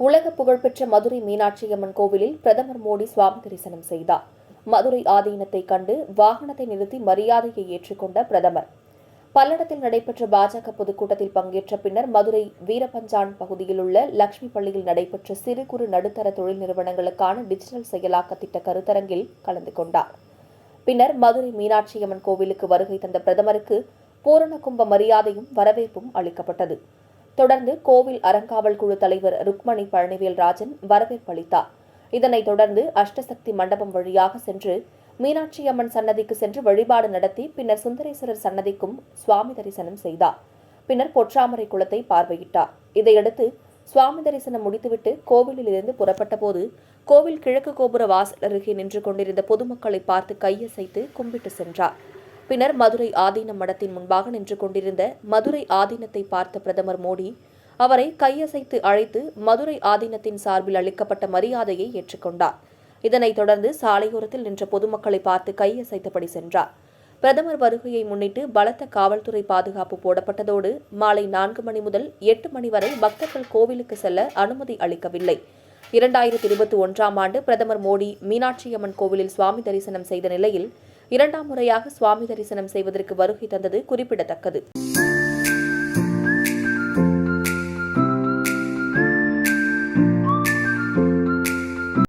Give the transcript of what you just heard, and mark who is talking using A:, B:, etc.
A: உலக புகழ்பெற்ற மதுரை மீனாட்சி அம்மன் கோவிலில் பிரதமர் மோடி சுவாமி தரிசனம் செய்தார். மதுரை ஆதீனத்தை கண்டு வாகனத்தை நிறுத்தி மரியாதையை ஏற்றுக்கொண்ட பிரதமர். பல்லடத்தில் நடைபெற்ற பாஜக பொதுக்கூட்டத்தில் பங்கேற்ற பின்னர் மதுரை வீரபஞ்சான் பகுதியில் உள்ள லட்சுமி பள்ளியில் நடைபெற்ற சிறு குறு நடுத்தர தொழில் நிறுவனங்களுக்கான டிஜிட்டல் செயலாக்க திட்ட கருத்தரங்கில் கலந்து கொண்டார். பின்னர் மதுரை மீனாட்சி அம்மன் கோவிலுக்கு வருகை தந்த பிரதமருக்கு பூரண கும்ப மரியாதையும் வரவேற்பும் அளிக்கப்பட்டது. தொடர்ந்து கோவில் அறங்காவல் குழு தலைவர் ருக்மணி பழனிவேல் ராஜன் வரவேற்பு அளித்தார். இதனைத் தொடர்ந்து அஷ்டசக்தி மண்டபம் வழியாக சென்று மீனாட்சி அம்மன் சன்னதிக்கு சென்று வழிபாடு நடத்தி பின்னர் சுந்தரேஸ்வரர் சன்னதிக்கும் சுவாமி தரிசனம் செய்தார். பின்னர் பொற்றாமரை குளத்தை பார்வையிட்டார். இதையடுத்து சுவாமி தரிசனம் முடித்துவிட்டு கோவிலில் இருந்து புறப்பட்ட போது கோவில் கிழக்கு கோபுர வாசல் அருகே நின்று கொண்டிருந்த பொதுமக்களை பார்த்து கையசைத்து கும்பிட்டு சென்றார். பின்னர் மதுரை ஆதீனம் மடத்தின் முன்பாக நின்று கொண்டிருந்த மதுரை ஆதீனத்தை பார்த்த பிரதமர் மோடி அவரை கையசைத்து அழைத்து மதுரை ஆதீனத்தின் சார்பில் அளிக்கப்பட்ட மரியாதையை ஏற்றுக்கொண்டார். இதனைத் தொடர்ந்து சாலையோரத்தில் நின்ற பொதுமக்களை பார்த்து கையசைத்தபடி சென்றார். பிரதமர் வருகையை முன்னிட்டு பலத்த காவல்துறை பாதுகாப்பு போடப்பட்டதோடு மாலை நான்கு மணி முதல் எட்டு மணி வரை பக்தர்கள் கோவிலுக்கு செல்ல அனுமதி அளிக்கவில்லை. இரண்டாயிரத்தி இருபத்தி ஒன்றாம் ஆண்டு பிரதமர் மோடி மீனாட்சி அம்மன் கோவிலில் சுவாமி தரிசனம் செய்த நிலையில் இரண்டாம் முறையாக சுவாமி தரிசனம் செய்வதற்கு வருகை தந்தது குறிப்பிடத்தக்கது.